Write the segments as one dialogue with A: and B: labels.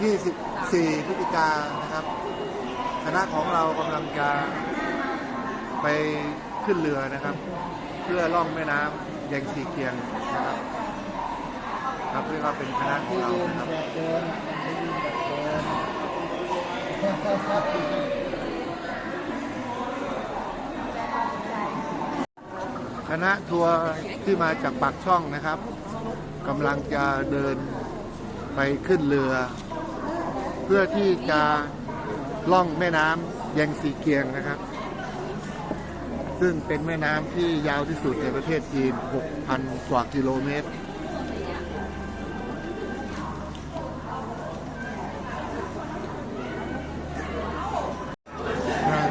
A: ที่14พฤศจิกายนนะครับ คณะของเรากำลังจะไปขึ้นเรือนะครับ เพื่อล่องแม่น้ำแยงสีเกียงนะครับ ครับเรียกว่าเป็นคณะของเรานะครับคณะทัวร์ที่มาจากปากช่องนะครับกำลังจะเดินไปขึ้นเรือ เพื่อที่จะล่องแม่น้ำแยงสีเกียงนะครับ ซึ่งเป็นแม่น้ำที่ยาวที่สุดในประเทศจีน 6,000 กว่ากิโลเมตร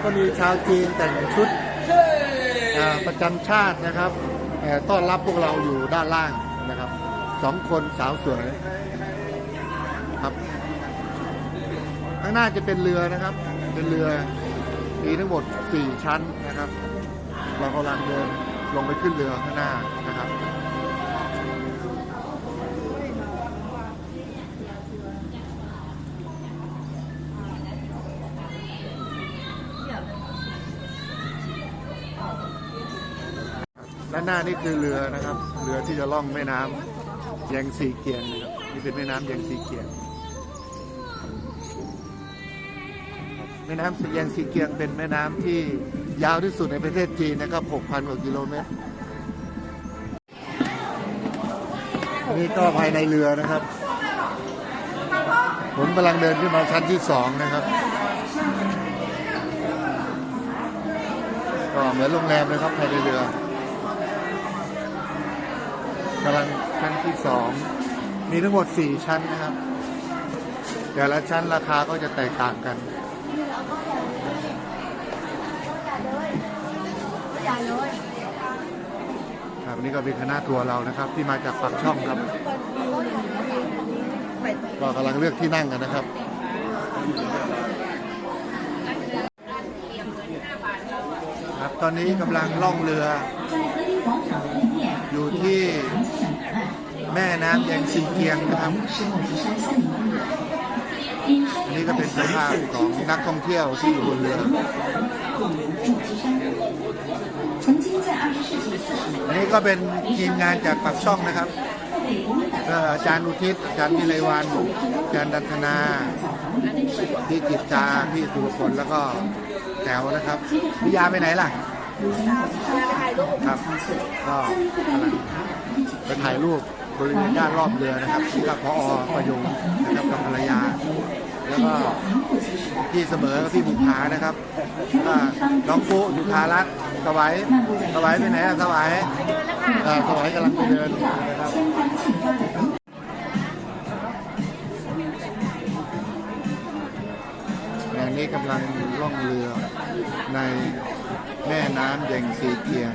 A: ก็มีชาวจีนแต่งชุดประจำชาตินะครับต้อนรับพวกเราอยู่ด้านล่างนะครับสองคนสาวสวยครับ ข้างหน้าจะเป็นเรือนะครับ เป็นเรือมีทั้งหมดสี่ชั้นนะครับ เรากำลังเดินลงไปขึ้นเรือข้างหน้านะครับด้านหน้านี่คือเรือนะครับ เรือที่จะล่องแม่น้ำแยงสีเกียงนะครับนี่เป็นแม่น้ำแยงสีเกียง แม่น้ำแยงสีเกียงเป็นแม่น้ำที่ยาวที่สุดในประเทศจีนนะครับ 6,000กว่ากิโลเมตรนนี้ก็ภายในเรือนะครับ ผมกำลังเดินขึ้นมาชั้นที่สองนะครับ ก็เหมือนโรงแรมเลยครับภายในเรือกำลังชั้นที่สองมีทั้งหมดสี่ชั้นนะครับ แต่ละชั้นราคาก็จะแตกต่างกัน ครับนี่ก็เป็นคณะทัวร์เรานะครับ ที่มาจากปากช่องครับก็กำลังเลือกที่นั่งกันนะครับครับตอนนี้กำลังล่องเรือ อยู่ที่แม่น้ำแยงซีเกียงนะครับ นนี้ก็เป็นสภาพของนักท่องเที่ยวที่อยู่บนเรืออันนี้ก็เป็นทีมงานจากปากช่องนะครับก็อาจารย์อุทิศอาจารย์วิไลวันอาจารย์ดันธนาพี่กิตตาพี่สุรพลแล้วก็แถวนะครับพิยาไปไหนล่ะครับก็กำลังไปถ่ายรูปบริเวณด้านรอบเรือนะครับที่กับพอประยุงนะครับ ก็พี่เสมอกับพี่บุญพานะครับก็น้องปุ๊ยุธารัตน์สวัยสวัยไปไหนอะสวัยเอ่อสวัยกำลังไปเดินนะครับอันนี้กำลังล่องเรือในแม่น้ำแยงซีเกียง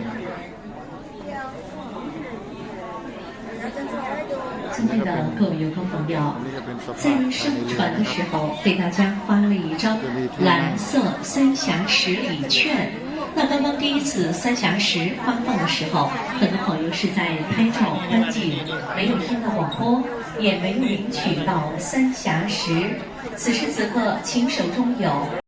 B: 尊敬的各位游客朋友，在上船的时候，给大家发了一张蓝色三峡十礼券。那刚刚第一次三峡石发放的时候，很多朋友是在拍照、拍景，没有听到广播，也没有领取到三峡石。此时此刻，请手中有。